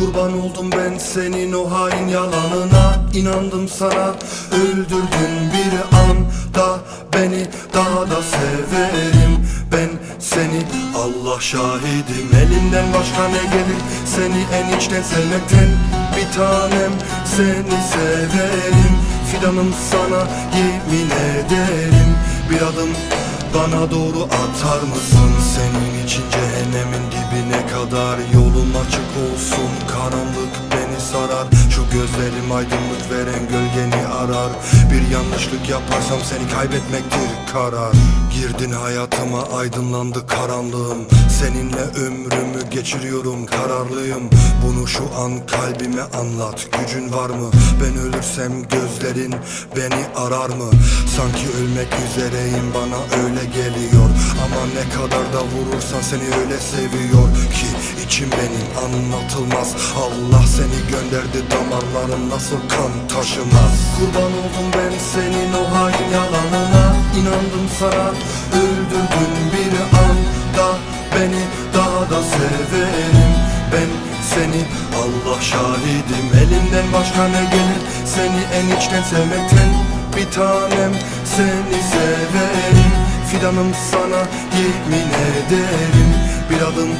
Kurban oldum ben senin o hain yalanına. İnandım sana öldürdün bir anda Beni. Daha da severim ben seni. Allah şahidim Elinden başka ne gelir? Seni en içten sevmekten Bir tanem. Seni severim Fidanım sana yemin ederim. Bir adım bana doğru atar mısın? Senin için cehennemin dibine kadar Yolum aydınlık veren gölgeni arar Bir yanlışlık yaparsam seni kaybetmektir karar. Girdin hayatıma aydınlandı karanlığım. Seninle ömrümü geçiriyorum kararlıyım. Bunu şu an kalbime anlat Gücün var mı? Ben ölürsem gözlerin beni arar mı? Sanki ölmek üzereyim bana öyle geliyor. Ama ne kadar da vurursan seni öyle seviyor ki içim benim anlatılmaz. Allah seni gönderdi damarların nasıl kan taşımaz Kurban oldum ben senin o hain yalanına. İnandım sana öldürdün bir anda Beni daha da severim ben seni. Allah şahidim Elinden başka ne gelir? Seni en içten sevmekten Bir tanem. Seni severim. Fidanım sana yemin ederim. Bir adım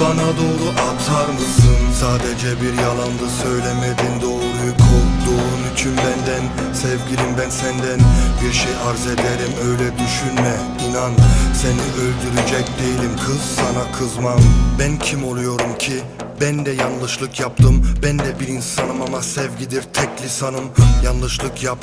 bana doğru atar mısın? Sadece bir yalandı. Söylemedin doğruyu. Korktuğun için benden Sevgilim ben senden. Bir şey arz ederim öyle düşünme inan. Seni öldürecek değilim. Kız sana kızmam. Ben kim oluyorum ki? Ben de yanlışlık yaptım. Ben de bir insanım ama sevgidir tek lisanım. Yanlışlık yap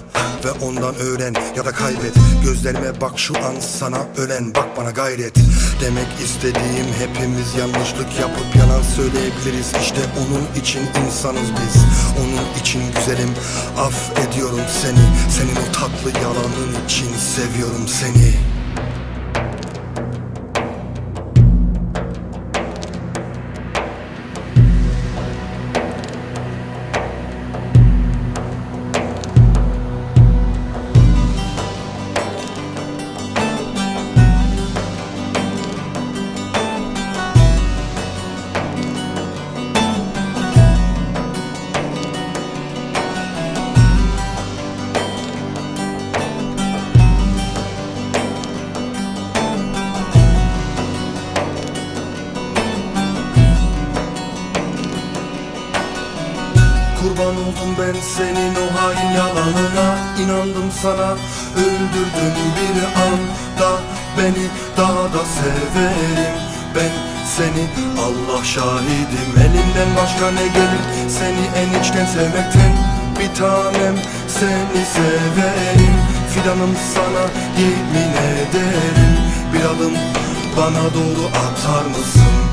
ve ondan öğren ya da kaybet Gözlerime bak şu an sana ölen. Bak bana gayret. Demek istediğim hepimiz yanlışlık yapıp yalan söyleyebiliriz. İşte onun için insanız biz. Onun için güzelim. Affediyorum seni. Senin o tatlı yalanın için seviyorum seni Kurban oldum ben senin o hain yalanına. İnandım sana öldürdün bir anda Beni daha da severim. Ben seni Allah şahidim. Elimden başka ne gelir? Seni en içten sevmekten Bir tanem. Seni severim. Fidanım sana yemin ederim. Bir adım bana doğru atar mısın?